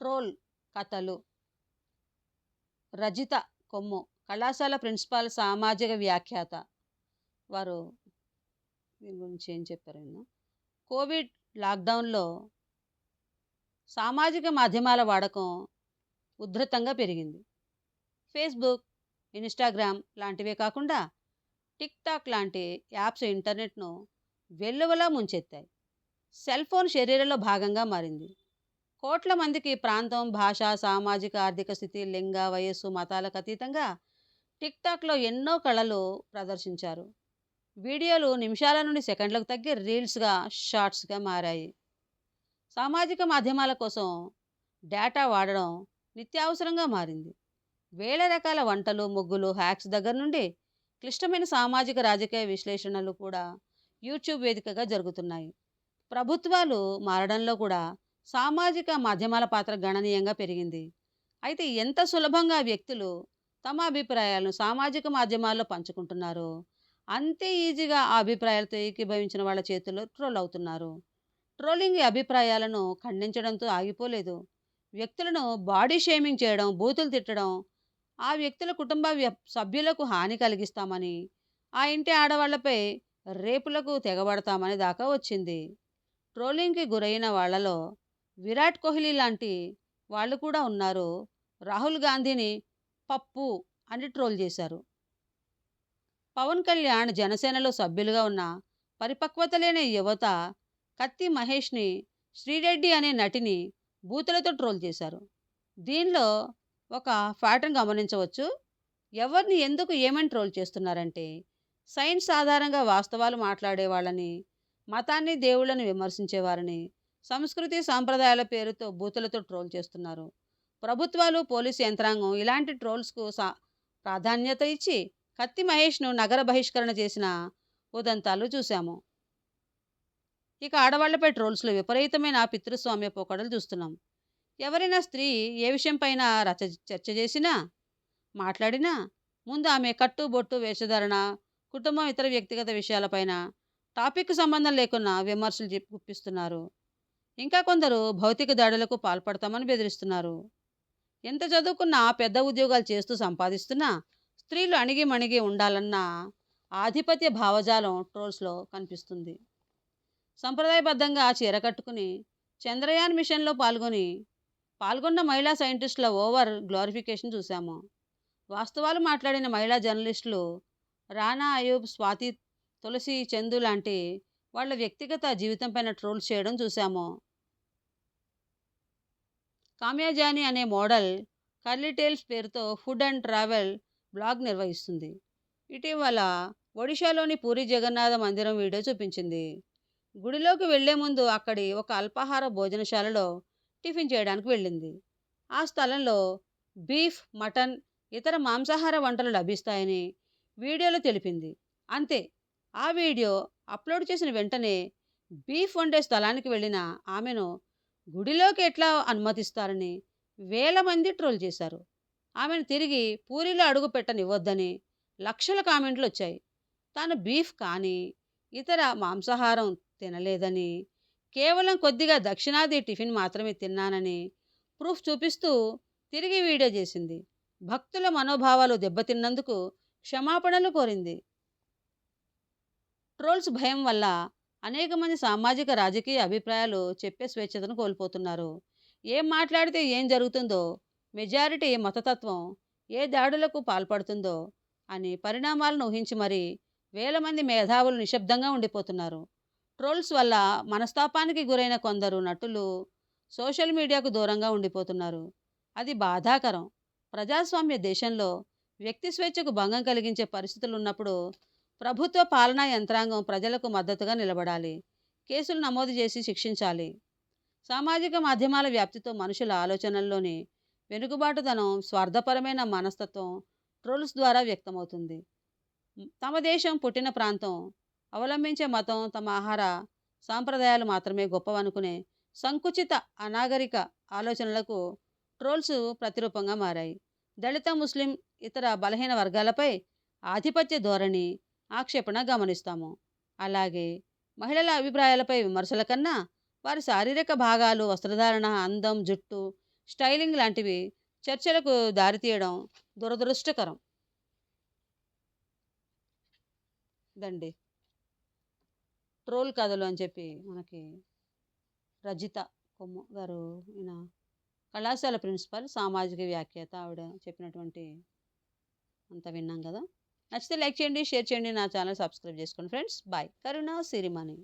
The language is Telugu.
ట్రోల్ కథలు. రజిత కొమ్ము కళాశాల ప్రిన్సిపాల్ సామాజిక వ్యాఖ్యాత. వారు దీని గురించి ఏం చెప్పారు ఆయన కోవిడ్ లాక్డౌన్లో సామాజిక మాధ్యమాల వాడకం ఉధృతంగా పెరిగింది. ఫేస్బుక్ ఇన్స్టాగ్రామ్ లాంటివే కాకుండా టిక్ టాక్ లాంటి యాప్స్ ఇంటర్నెట్ను వెల్లువలా ముంచెత్తాయి. సెల్ ఫోన్ శరీరంలో భాగంగా మారింది. కోట్ల మందికి ప్రాంతం భాష సామాజిక ఆర్థిక స్థితి లింగ వయస్సు మతాలకు అతీతంగా టిక్టాక్లో ఎన్నో కళలు ప్రదర్శించారు. వీడియోలు నిమిషాల నుండి సెకండ్లకు తగ్గి రీల్స్గా షార్ట్స్గా మారాయి. సామాజిక మాధ్యమాల కోసం డేటా వాడడం నిత్యావసరంగా మారింది. వేల రకాల వంటలు ముగ్గులు హ్యాక్స్ దగ్గర నుండి క్లిష్టమైన సామాజిక రాజకీయ విశ్లేషణలు కూడా యూట్యూబ్ వేదికగా జరుగుతున్నాయి. ప్రభుత్వాలు మారడంలో కూడా సామాజిక మాధ్యమాల పాత్ర గణనీయంగా పెరిగింది. అయితే ఎంత సులభంగా వ్యక్తులు తమ అభిప్రాయాలను సామాజిక మాధ్యమాల్లో పంచుకుంటున్నారో అంతే ఈజీగా ఆ అభిప్రాయాలతో ఏకీభవించిన వాళ్ళ చేతుల్లో ట్రోల్ అవుతున్నారు. ట్రోలింగ్ అభిప్రాయాలను ఖండించడంతో ఆగిపోలేదు. వ్యక్తులను బాడీ షేమింగ్ చేయడం బూతులు తిట్టడం ఆ వ్యక్తుల కుటుంబ సభ్యులకు హాని కలిగిస్తామని ఆ ఇంటి ఆడవాళ్ళపై రేపులకు తెగబడతామని దాకా వచ్చింది. ట్రోలింగ్కి గురైన వాళ్ళలో విరాట్ కోహ్లీ లాంటి వాళ్ళు కూడా ఉన్నారు. రాహుల్ గాంధీని పప్పు అని ట్రోల్ చేశారు. పవన్ కళ్యాణ్ జనసేనలో సభ్యులుగా ఉన్న పరిపక్వత లేని యువత కత్తి మహేష్ని శ్రీరెడ్డి అనే నటిని బూతులతో ట్రోల్ చేశారు. దీనిలో ఒక ఫ్యాటర్న్ గమనించవచ్చు. ఎవరిని ఎందుకు ఏమని ట్రోల్ చేస్తున్నారంటే సైన్స్ ఆధారంగా వాస్తవాలు మాట్లాడే వాళ్ళని మతాన్ని దేవుళ్ళని విమర్శించేవారని సంస్కృతి సాంప్రదాయాల పేరుతో బూతులతో ట్రోల్ చేస్తున్నారు. ప్రభుత్వాలు పోలీసు యంత్రాంగం ఇలాంటి ట్రోల్స్కు సా ప్రాధాన్యత ఇచ్చి కత్తి మహేష్ను నగర బహిష్కరణ చేసిన ఉదంతాలు చూశాము. ఇక ఆడవాళ్ళపై ట్రోల్స్లో విపరీతమైన పితృస్వామ్య పోకడలు చూస్తున్నాం. ఎవరైనా స్త్రీ ఏ విషయంపైన రచ చర్చ చేసినా మాట్లాడినా ముందు ఆమె కట్టు బొట్టు వేషధారణ కుటుంబం ఇతర వ్యక్తిగత విషయాలపైన టాపిక్ సంబంధం లేకున్నా విమర్శలు గుప్పిస్తున్నారు ఇంకా కొందరు భౌతిక దాడులకు పాల్పడతామని బెదిరిస్తున్నారు. ఎంత చదువుకున్నా పెద్ద ఉద్యోగాలు చేస్తూ సంపాదిస్తున్నా స్త్రీలు అణిగి మణిగి ఉండాలన్న ఆధిపత్య భావజాలం ట్రోల్స్లో కనిపిస్తుంది. సంప్రదాయబద్ధంగా చీర కట్టుకుని చంద్రయాన్ మిషన్లో పాల్గొని పాల్గొన్న మహిళా సైంటిస్టుల ఓవర్ గ్లోరిఫికేషన్ చూశాము. వాస్తవాలు మాట్లాడిన మహిళా జర్నలిస్టులు రానా అయూబ్ స్వాతి తులసి చందు లాంటి వాళ్ళ వ్యక్తిగత జీవితంపైన ట్రోల్ ట్రోల్స్ చేయడం చూశాము. కామ్యాజాని అనే మోడల్ కర్లీటేల్స్ పేరుతో ఫుడ్ అండ్ ట్రావెల్ బ్లాగ్ నిర్వహిస్తుంది. ఇటీవల ఒడిశాలోని పూరి జగన్నాథ మందిరం వీడియో చూపించింది. గుడిలోకి వెళ్ళే ముందు అక్కడి ఒక అల్పాహార భోజనశాలలో టిఫిన్ చేయడానికి వెళ్ళింది. ఆ స్థలంలో బీఫ్ మటన్ ఇతర మాంసాహార వంటలు లభిస్తాయని వీడియోలో తెలిపింది. అంతే ఆ వీడియో అప్లోడ్ చేసిన వెంటనే బీఫ్ వండే స్థలానికి వెళ్ళిన ఆమెను గుడిలోకి ఎట్లా అనుమతిస్తారని వేల మంది ట్రోల్ చేశారు. ఆమెను తిరిగి పూరిలో అడుగు పెట్టనివ్వద్దని లక్షల కామెంట్లు వచ్చాయి. తాను బీఫ్ కానీ ఇతర మాంసాహారం తినలేదని కేవలం కొద్దిగా దక్షిణాది టిఫిన్ మాత్రమే తిన్నానని ప్రూఫ్ చూపిస్తూ తిరిగి వీడియో చేసింది. భక్తుల మనోభావాలు దెబ్బతిన్నందుకు క్షమాపణలు కోరింది. ట్రోల్స్ భయం వల్ల అనేక మంది సామాజిక రాజకీయ అభిప్రాయాలు చెప్పే స్వేచ్ఛతను కోల్పోతున్నారు. ఏం మాట్లాడితే ఏం జరుగుతుందో మెజారిటీ మతతత్వం ఏ దాడులకు పాల్పడుతుందో అని పరిణామాలను ఊహించి మరీ వేల మంది మేధావులు నిశ్శబ్దంగా ఉండిపోతున్నారు. ట్రోల్స్ వల్ల మనస్తాపానికి గురైన కొందరు నటులు సోషల్ మీడియాకు దూరంగా ఉండిపోతున్నారు. అది బాధాకరం. ప్రజాస్వామ్య దేశంలో వ్యక్తి స్వేచ్ఛకు భంగం కలిగించే పరిస్థితులు ఉన్నప్పుడు ప్రభుత్వ పాలనా యంత్రాంగం ప్రజలకు మద్దతుగా నిలబడాలి. కేసులు నమోదు చేసి శిక్షించాలి. సామాజిక మాధ్యమాల వ్యాప్తితో మనుషుల ఆలోచనల్లోని వెనుకబాటుతనం స్వార్థపరమైన మనస్తత్వం ట్రోల్స్ ద్వారా వ్యక్తమవుతుంది. తమ దేశం పుట్టిన ప్రాంతం అవలంబించే మతం తమ ఆహార సాంప్రదాయాలు మాత్రమే గొప్పవనుకునే సంకుచిత అనాగరిక ఆలోచనలకు ట్రోల్స్ ప్రతిరూపంగా మారాయి. దళిత ముస్లిం ఇతర బలహీన వర్గాలపై ఆధిపత్య ధోరణి ఆక్షేపణ గమనిస్తాము. అలాగే మహిళల అభిప్రాయాలపై విమర్శల కన్నా వారి శారీరక భాగాలు వస్త్రధారణ అందం జుట్టు స్టైలింగ్ లాంటివి చర్చలకు దారితీయడం దురదృష్టకరం. దండి ట్రోల్ కథలు అని చెప్పి మనకి రజిత కొమ్ము గారు ఈయన కళాశాల ప్రిన్సిపల్ సామాజిక వ్యాఖ్యాత ఆవిడ చెప్పినటువంటి అంత విన్నాం కదా? నచ్చితే లైక్ చేయండి షేర్ చేయండి నా ఛానల్ సబ్స్క్రైబ్ చేసుకోండి ఫ్రెండ్స్. బాయ్. కరుణ సిరిమణి.